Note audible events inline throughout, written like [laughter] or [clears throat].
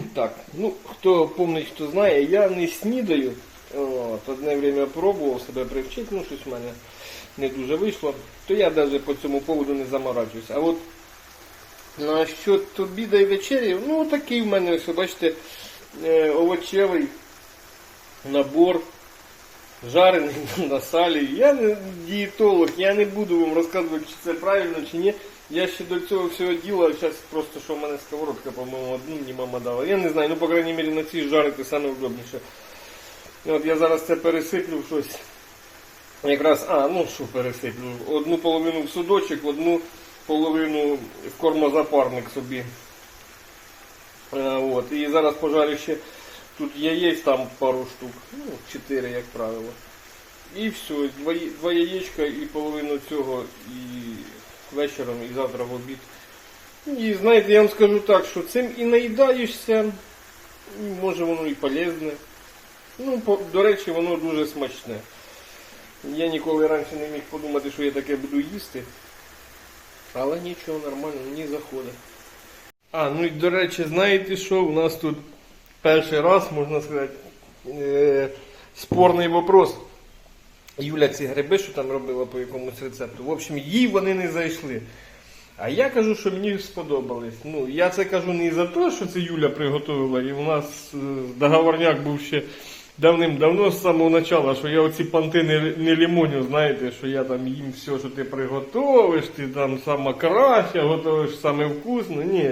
[clears throat] Так, ну хто помнить, хто знає, я не снідаю. От, одне время пробував себе привчити, ну щось в мене не дуже вийшло, то я навіть по цьому поводу не заморачуюся. А от на що обіда і вечері, ну такий в мене, ось, бачите, е, овочевий набор. Жарений [laughs] на салі. Я не дієтолог, я не буду вам розказувати, чи це правильно, чи ні. Я ще до цього всього діла, зараз просто що в мене сковородка, по-моєму, одну мені мама дала. Я не знаю, ну по крайній мірі на цій жарити саме удобніше. От я зараз це пересиплю в щось. Якраз, а, ну що пересиплю. Одну половину в судочок, одну половину в кормозапарник собі. Е, От. І зараз пожарю ще тут яєць там пару штук, ну, 4, як правило. І все, два, два яєчка і половину цього і вечором, і завтра в обід. І знаєте, я вам скажу так, що цим і наїдаєшся, може воно і полезне. Ну, по, до речі, воно дуже смачне. Я ніколи раніше не міг подумати, що я таке буду їсти. Але нічого, нормально, мені заходить. А, ну і до речі, знаєте що? У нас тут перший раз, можна сказати, е, спорний вопрос. Юля ці гриби, що там робила по якомусь рецепту. В общем, їй вони не зайшли. А я кажу, що мені сподобались. Ну, я це кажу не за те, що це Юля приготувала, і у нас е, договорняк був ще давним-давно з самого початку, що я оці понти не, не лімоню, знаєте, що я там їм все, що ти приготовиш, ти там сама краща, готовиш саме вкусно. Ні.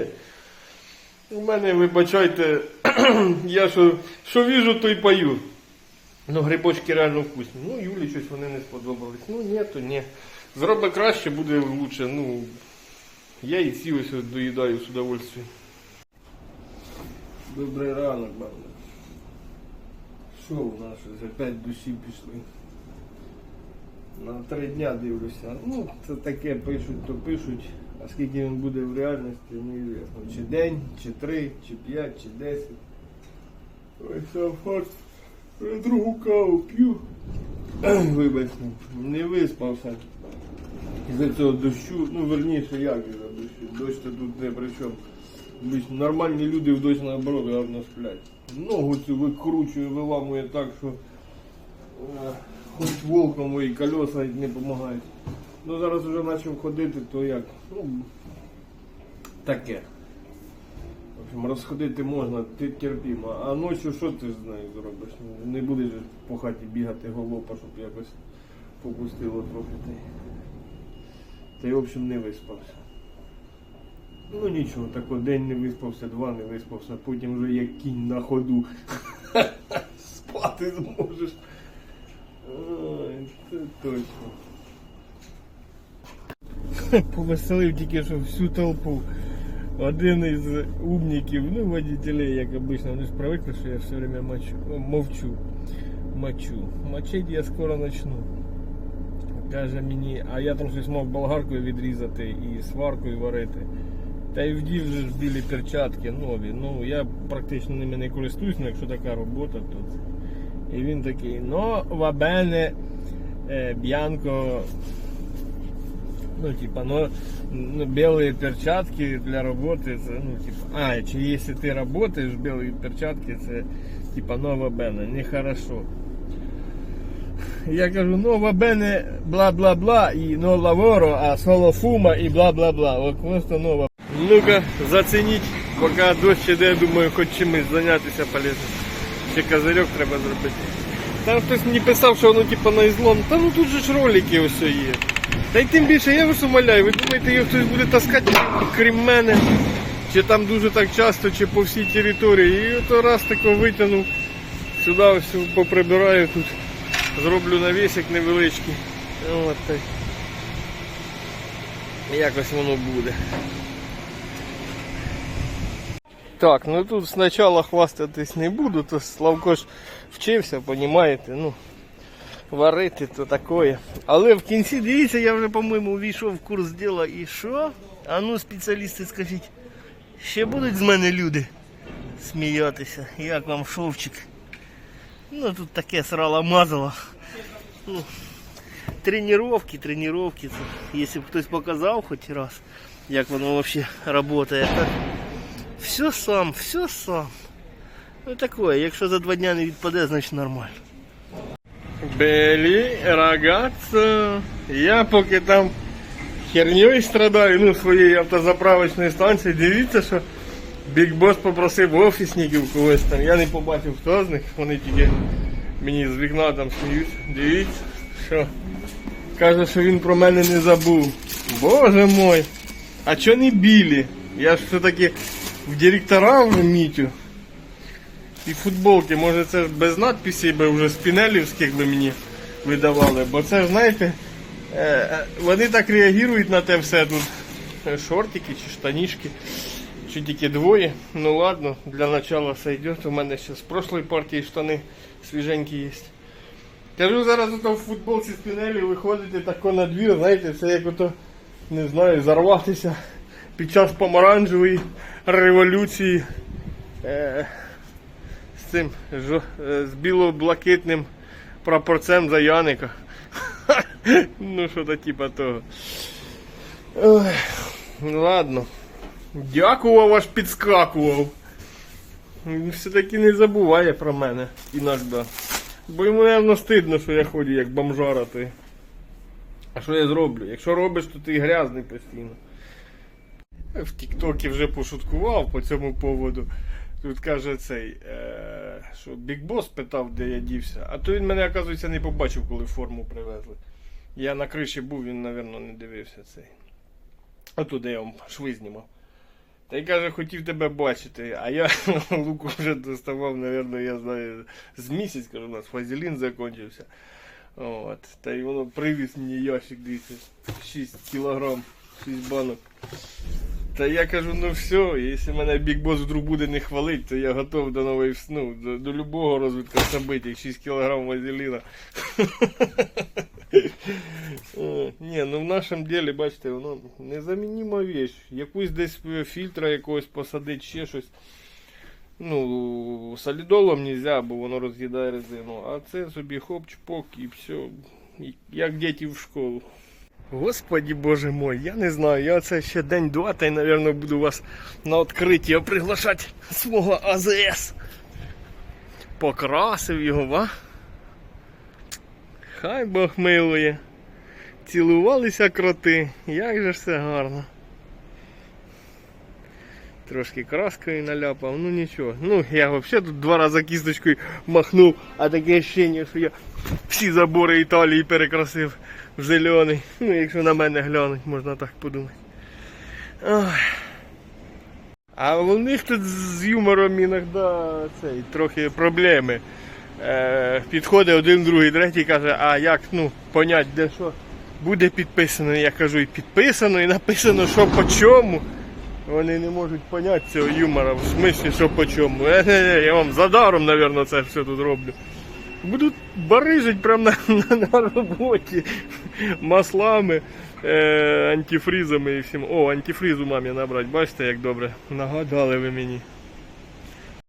У мене, вибачайте, [clears throat] я що, що віжу, то й пою. Ну, грибочки реально вкусні. Ну, Юлі щось вони не сподобались. Ну, ні, то ні. Зроби краще, буде лучше. Ну, я і ці ось доїдаю з удовольствием. Добрий ранок, бабна. Що у нас опять душі пішли? На три дня дивлюся. Ну, це таке пишуть, то пишуть. А скільки він буде в реальності, неізвісно. Чи день, чи три, чи п'ять, чи десять. Ой, сам факт. Другу каву п'ю. Вибачте, не виспався. Із-за цього дощу, ну верніше, як із-за дощу. Дощ то тут не при чому. Нормальні люди в дощ наоборот гарно сплять. Ногу цю викручує, виламує так, що е, хоч волком мої колеса не допомагають. Ну зараз вже почав ходити, то як? Ну, таке. Розходити можна, ти терпімо. А ночі що ти з нею зробиш? Не будеш по хаті бігати голопа, щоб якось попустило трохи. Та й, в общем, не виспався. Ну нічого, такий день не виспався, два не виспався, потім вже як кінь на ходу. [laughs] Спати зможеш. Ой, це точно. [laughs] Повеселив тільки що всю толпу. Один із умників, ну, водителей, як обично, вони ж привикли, що я все время мочу, мовчу. Мочу. Мочить я скоро начну. Каже мені, а я там щось мав болгаркою відрізати і сваркою варити. Та й вдів же ж білі перчатки нові. Ну, я практично ними не користуюсь, ну якщо така робота, то це. І він такий, ну, вабене е, б'янко ну, типа, ну, ну, белые перчатки для работы, це, ну, типа, а, чи если ты работаешь в белые перчатки, це, типа, нова бена, нехорошо. Я кажу, нова бене, бла-бла-бла, і но лаворо, а соло фума, і бла-бла-бла. От просто нова. Ну-ка, зацініть, поки дощ іде, думаю, хоч чимось зайнятися полезно. Ще козирьок треба зробити. Там хтось мені писав, що воно типа на ізлом. Та ну тут же ж ролики ось є. Та й тим більше, я вас умоляю, ви думаєте, його хтось буде таскати, крім мене, чи там дуже так часто, чи по всій території. І ото раз тако витягнув, сюди ось поприбираю тут, зроблю навісик невеличкий. От так. Якось воно буде. Так, ну тут спочатку хвастатись не буду, то Славко ж вчився, понімаєте, ну варити то таке. Але в кінці, дивіться, я вже, по-моєму, увійшов в курс діла і що? А ну, спеціалісти, скажіть, ще будуть з мене люди сміятися, як вам шовчик. Ну тут таке срало мазало. Ну, тренировки, тренировки. Якщо б хтось показав хоч раз, як воно взагалі працює, так Все сам, все сам. Ну таке, якщо за два дня не відпаде, значить нормально. Белі, рагazzo, я поки там херньою страдаю, ну, своєї автозаправочної станції, дивіться, що Бік Бос попросив офісників когось там. Я не побачив, хто з них, вони тільки мені з вікна там сміються. Дивіться, що каже, що він про мене не забув. Боже мой, а чо не білі? Я ж все-таки в директора вже мітю. І футболки, може це без надписей би вже спінелівських би мені видавали, бо це знаєте, е, е, вони так реагують на те все тут. Е, Шортики чи штанішки, чи тільки двоє. Ну ладно, для начала сойдет. У мене ще з прошлої партії штани свіженькі є. Кажу, зараз ото в футболці спінелі виходите тако на двір, знаєте, це як ото, не знаю, зарватися під час помаранчевої революції. Цим е, з біло-блакитним прапорцем за Яника. [laughs] ну, що то типа того. Ну ладно. Дякував, аж підскакував. Він все-таки не забуває про мене іноді. Бо йому, напевно, стидно, що я ходжу як бомжара ти. А що я зроблю? Якщо робиш, то ти грязний постійно. В Тіктокі вже пошуткував по цьому поводу. Тут каже цей, е, що Бік Бос питав, де я дівся. А то він мене, оказується, не побачив, коли форму привезли. Я на криші був, він, напевно, не дивився цей. А туди я вам шви знімав. Та й каже, хотів тебе бачити, а я [laughs] луку вже доставав, напевно, я знаю, з місяць, кажу, у нас фазелін закінчився. От. Та й воно привіз мені ящик, дивіться, 6 кілограм, 6 банок. Та я кажу, ну все, якщо мене бікбос вдруг буде не хвалить, то я готов до нової вс- ну, до, до любого розвитку событий, 6 кг вазеліна. Е, Ні, ну в нашому ділі, бачите, воно незамінима вещь. Якусь десь е, фільтра якогось посадити, ще щось. Ну, солідолом нельзя, бо воно роз'їдає резину. А це собі хоп, чпок і все. Як діти в школу. Господи боже мой, я не знаю, я це ще день-два, та й, мабуть, буду вас на відкриття приглашати свого АЗС. Покрасив його, ва? Хай Бог милує. Цілувалися кроти, як же все гарно. Трошки краскою наляпав, ну нічого. Ну, я взагалі тут два рази кісточкою махнув, а таке ощущення, що я всі забори Італії перекрасив в зелений. Ну, якщо на мене глянуть, можна так подумати. Ой. А у них тут з юмором іноді цей, трохи проблеми. Е, підходить один, другий, третій каже, а як ну, понять, де що буде підписано. Я кажу, і підписано, і написано, що по чому. Вони не можуть поняти цього юмора, в смислі, що по чому. Я вам задаром, мабуть, це все тут роблю. Будуть барижить прямо на, [laughs] на, на роботі маслами, е, антифризами і всім. О, антифризу мамі набрати. Бачите, як добре. Нагадали ви мені.